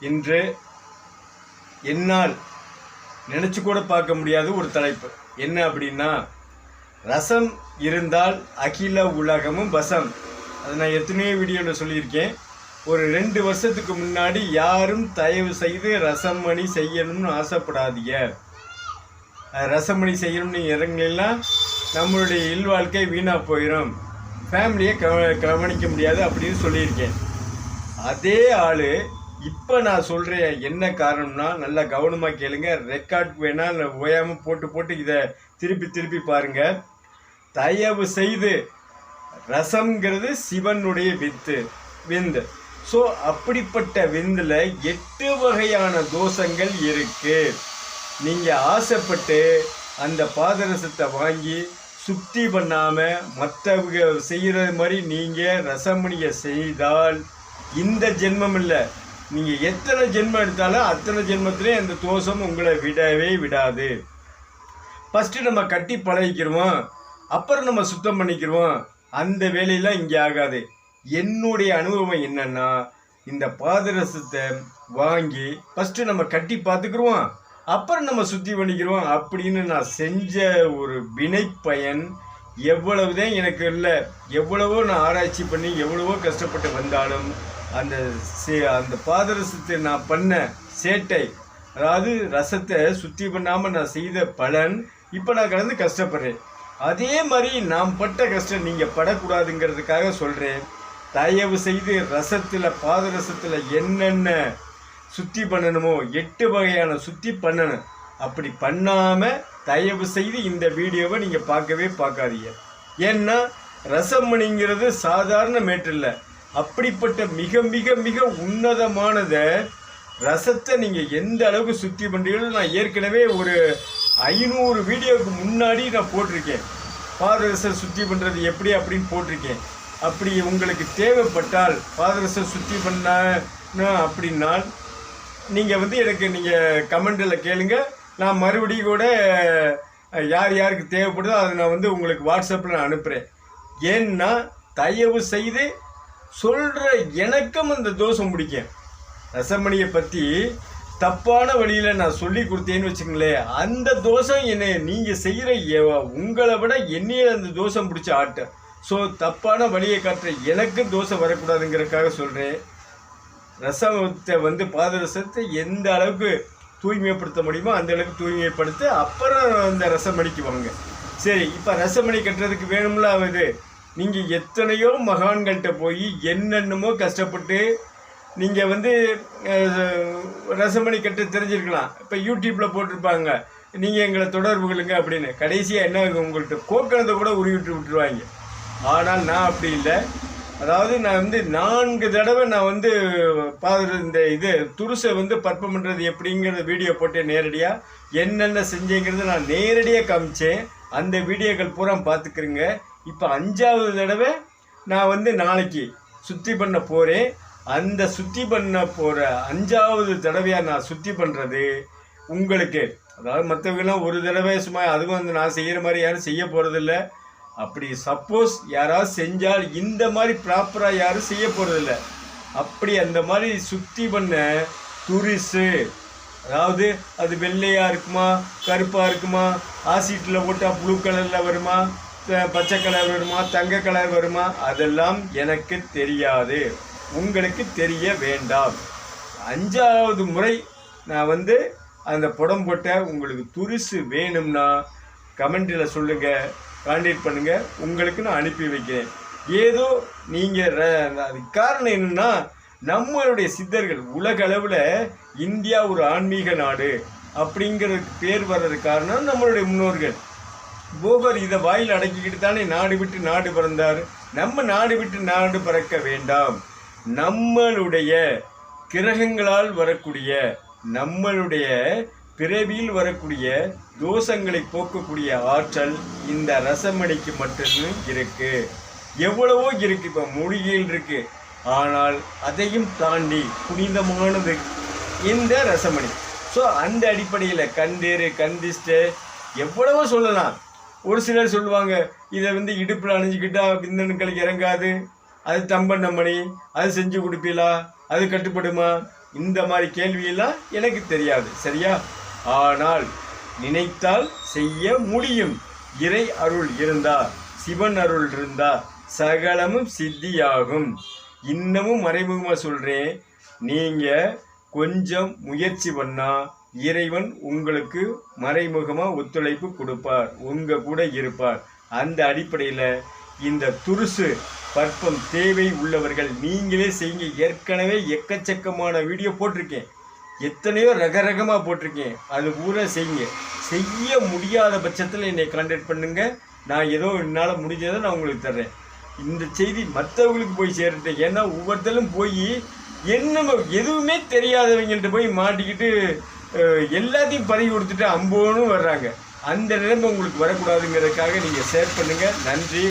இன்று என்னால் நினச்சி கூட பார்க்க முடியாத ஒரு தலைப்பு. என்ன அப்படின்னா ரசம் இருந்தால் அகில உலகமும் வசம். அது நான் எத்தனையோ வீடியோவில் சொல்லியிருக்கேன். ஒரு ரெண்டு வருஷத்துக்கு முன்னாடி யாரும் தயவு செய்து ரசமணி செய்யணும்னு ஆசைப்படாதீங்க. ரசமணி செய்யணும்னு இறங்கலாம் நம்மளுடைய இல்வாழ்க்கை வீணாக போயிடும் ஃபேமிலியை கவ கவனிக்க முடியாது அப்படின்னு சொல்லியிருக்கேன். அதே ஆள் இப்போ நான் சொல்கிறேன் என்ன காரணம்னா நல்லா கவனமாக கேளுங்க. ரெக்கார்ட் வேணால் ஓயாமல் போட்டு போட்டு இதை திருப்பி திருப்பி பாருங்க. தயவு செய்து ரசம்ங்கிறது சிவனுடைய வித்து விந்து. ஸோ அப்படிப்பட்ட விந்தில் எட்டு வகையான தோஷங்கள் இருக்கு. நீங்கள் ஆசைப்பட்டு அந்த பாதரசத்தை வாங்கி சுத்தி பண்ணாமல் மற்றவங்க செய்கிற மாதிரி நீங்கள் ரசமணியை செய்தால் இந்த ஜென்மம் இல்லை. நீங்கள் எத்தனை ஜென்மம் எடுத்தாலும் அத்தனை ஜென்மத்திலையும் அந்த தோஷம் உங்களை விடவே விடாது. ஃபஸ்ட்டு நம்ம கட்டி பழகிக்கிறோம் அப்புறம் நம்ம சுத்தம் பண்ணிக்கிறோம் அந்த வேலையெல்லாம் இங்கே ஆகாது. என்னுடைய அனுபவம் என்னென்னா இந்த பாதரசத்தை வாங்கி ஃபஸ்ட்டு நம்ம கட்டி பார்த்துக்குருவோம். அப்புறம் நம்ம சுத்தி பண்ணிக்கிறோம் அப்படின்னு நான் செஞ்ச ஒரு வினை பயன் எவ்வளவுதான் எனக்கு இல்லை. எவ்வளவோ நான் ஆராய்ச்சி பண்ணி எவ்வளவோ கஷ்டப்பட்டு வந்தாலும் அந்த சே- அந்த பாதரசத்தை நான் பண்ண சேட்டை அதாவது ரசத்தை சுத்தி பண்ணாமல் நான் செய்த பலன் இப்போ நான் கடந்து கஷ்டப்படுறேன். அதே மாதிரி நாம் பட்ட கஷ்டம் நீங்கள் படக்கூடாதுங்கிறதுக்காக சொல்கிறேன் தயவு செய்து ரசத்தில் பாதரசத்தில் என்னென்ன சுத்தி பண்ணணுமோ எட்டு வகையான சுத்தி பண்ணணும். அப்படி பண்ணாமல் தயவு செய்து இந்த வீடியோவை நீங்கள் பார்க்கவே பார்க்காதீங்க. ஏன்னா ரசமணிங்கிறது சாதாரண மேட்டர் இல்லை அப்படிப்பட்ட மிக மிக மிக உன்னதமானதை ரசத்தை நீங்கள் எந்த அளவுக்கு சுத்தி பண்ணுறீங்களோ நான் ஏற்கனவே ஒரு ஐநூறு வீடியோவுக்கு முன்னாடி நான் போட்டிருக்கேன். பாதரசம் சுத்தி பண்ணுறது எப்படி அப்படின்னு போட்டிருக்கேன். அப்படி உங்களுக்கு தேவைப்பட்டால் பாதரசம் சுத்தி பண்ண அப்படின்னால் நீங்கள் வந்து எனக்கு நீங்கள் கமெண்டில் கேளுங்க. நான் மறுபடியும் கூட யார் யாருக்கு தேவைப்படுதோ அதை நான் வந்து உங்களுக்கு வாட்ஸ்அப்பில் நான் அனுப்புகிறேன் ஏன்னா தயவு செய்து சொல்கிற எனக்கும் அந்த தோஷம் பிடிக்கும். ரசமணியை பற்றி தப்பான வழியில் நான் சொல்லி கொடுத்தேன்னு வச்சுங்களேன் அந்த தோஷம் என்னை நீங்கள் செய்கிற உங்களை விட என்னையே அந்த தோஷம் பிடிச்ச ஆட்டு. ஸோ தப்பான வழியை காட்டுற எனக்கு தோஷம் வரக்கூடாதுங்கிறதுக்காக சொல்கிறேன் ரசத்தை வந்து பாதரசத்தை எந்த அளவுக்கு தூய்மைப்படுத்த முடியுமோ அந்த அளவுக்கு தூய்மைப்படுத்தி அப்புறம் அந்த ரசமணிக்கு வாங்க. சரி இப்போ ரசமணி கட்டுறதுக்கு வேணும்ல இது? நீங்கள் எத்தனையோ மகான்கள்கிட்ட போய் என்னென்னமோ கஷ்டப்பட்டு நீங்கள் வந்து ரசமணி கட்டு தெரிஞ்சிருக்கலாம். இப்போ யூடியூப்பில் போட்டிருப்பாங்க. நீங்கள் எங்களை தொடர்பு கொள்ளுங்க அப்படின்னு. கடைசியாக என்ன ஆகும்? உங்கள்கிட்ட கோக்கணத்தை கூட உருவிட்டு விட்டுருவாங்க. ஆனால் நான் அப்படி இல்லை. அதாவது நான் வந்து நான்கு தடவை நான் வந்து பாதுற இந்த இது துருசை வந்து பற்பம் பண்ணுறது எப்படிங்கிறத வீடியோ போட்டேன் நேரடியாக என்னென்ன செஞ்சேங்கிறத நான் நேரடியாக காமிச்சேன். அந்த வீடியோக்கள் பூரா பார்த்துக்கிறேங்க இப்போ அஞ்சாவது தடவை நான் வந்து நாளைக்கு சுத்தி பண்ண போகிறேன் அந்த சுத்தி பண்ண போகிற அஞ்சாவது தடவையாக நான் சுத்தி பண்ணுறது உங்களுக்கு அதாவது மற்றவங்கெல்லாம் ஒரு தடவை சும்மா அதுவும் வந்து நான் செய்கிற மாதிரி யாரும் செய்ய போகிறதில்ல அப்படி சப்போஸ் யாராவது செஞ்சால் இந்த மாதிரி ப்ராப்பராக யாரும் செய்ய போகிறதில்ல அப்படி அந்த மாதிரி சுத்தி பண்ண துரிசு அதாவது அது வெள்ளையாக இருக்குமா கருப்பாக இருக்குமா ஆசிட்டில் போட்டால் ப்ளூ கலரில் வருமா பச்சை கலர் வருமா தங்க கலர் வருமா அதெல்லாம் எனக்கு தெரியாது. உங்களுக்கு தெரிய வேண்டாம். அஞ்சாவது முறை நான் வந்து அந்த புடம் போட்ட உங்களுக்கு துரிசு வேணும்னா கமெண்டில் சொல்லுங்கள் கான்டாக்ட் பண்ணுங்கள் உங்களுக்கு நான் அனுப்பி வைக்கிறேன். ஏதோ நீங்கள் அது காரணம் என்னன்னா நம்மளுடைய சித்தர்கள் உலக அளவில் இந்தியா ஒரு ஆன்மீக நாடு அப்படிங்கிறதுக்கு பேர் வர்றதுக்கு காரணம் நம்மளுடைய முன்னோர்கள். போகர் இதை வாயில் அடக்கிக்கிட்டு தானே நாடு விட்டு நாடு பிறந்தார். நம்ம நாடு விட்டு நாடு பிறக்க வேண்டாம். நம்மளுடைய கிரகங்களால் வரக்கூடிய நம்மளுடைய பிறவியில் வரக்கூடிய தோஷங்களை போக்கக்கூடிய ஆற்றல் இந்த ரசமணிக்கு மட்டுமே இருக்கு. எவ்வளவோ இருக்கு இப்போ மூலிகையில் இருக்கு. ஆனால் அதையும் தாண்டி புனிதமானது இந்த ரசமணி. ஸோ அந்த அடிப்படையில் கண்டேறு கந்திஷ்டு எவ்வளவோ சொல்லலாம். ஒரு சிலர் சொல்லுவாங்க இதை வந்து இடுப்பில் அணிஞ்சிக்கிட்டா விந்தணுக்களுக்கு இறங்காது. அது தம்பண்ணமணி அது செஞ்சு கொடுப்பீங்களா அது கட்டுப்படுமா? இந்த மாதிரி கேள்வியெல்லாம் எனக்கு தெரியாது சரியா? ஆனால் நினைத்தால் செய்ய முடியும். இறை அருள் இருந்தா சிவன் அருள் இருந்தா சகலமும் சித்தியாகும். இன்னமும் மறைமுகமாக சொல்கிறேன் நீங்கள் கொஞ்சம் முயற்சி பண்ணால் இறைவன் உங்களுக்கு மறைமுகமாக ஒத்துழைப்பு கொடுப்பார். உங்கள் கூட இருப்பார். அந்த அடிப்படையில் இந்த துருசு பற்பம் தேவை உள்ளவர்கள் நீங்களே செய்யுங்க. ஏற்கனவே எக்கச்சக்கமான வீடியோ போட்டிருக்கேன். எத்தனையோ ரகரகமாக போட்டிருக்கேன். அது பூரா செய்யுங்க. செய்ய முடியாத பட்சத்தில் என்னை கான்டாக்ட் பண்ணுங்கள் நான் ஏதோ என்னால் முடிஞ்சதை நான் உங்களுக்கு தர்றேன். இந்த செய்தி மற்றவங்களுக்கு போய் சேரட்டும். ஏன்னா ஒவ்வொருத்தரும் போய் என்னமோ எதுவுமே தெரியாதவங்கள்ட்ட போய் மாட்டிக்கிட்டு எல்லாத்தையும் பறி கொடுத்துட்டு அம்போன்னு வர்றாங்க. அந்த நிலைமை உங்களுக்கு வரக்கூடாதுங்கிறதுக்காக நீங்கள் ஷேர் பண்ணுங்கள் நன்றி.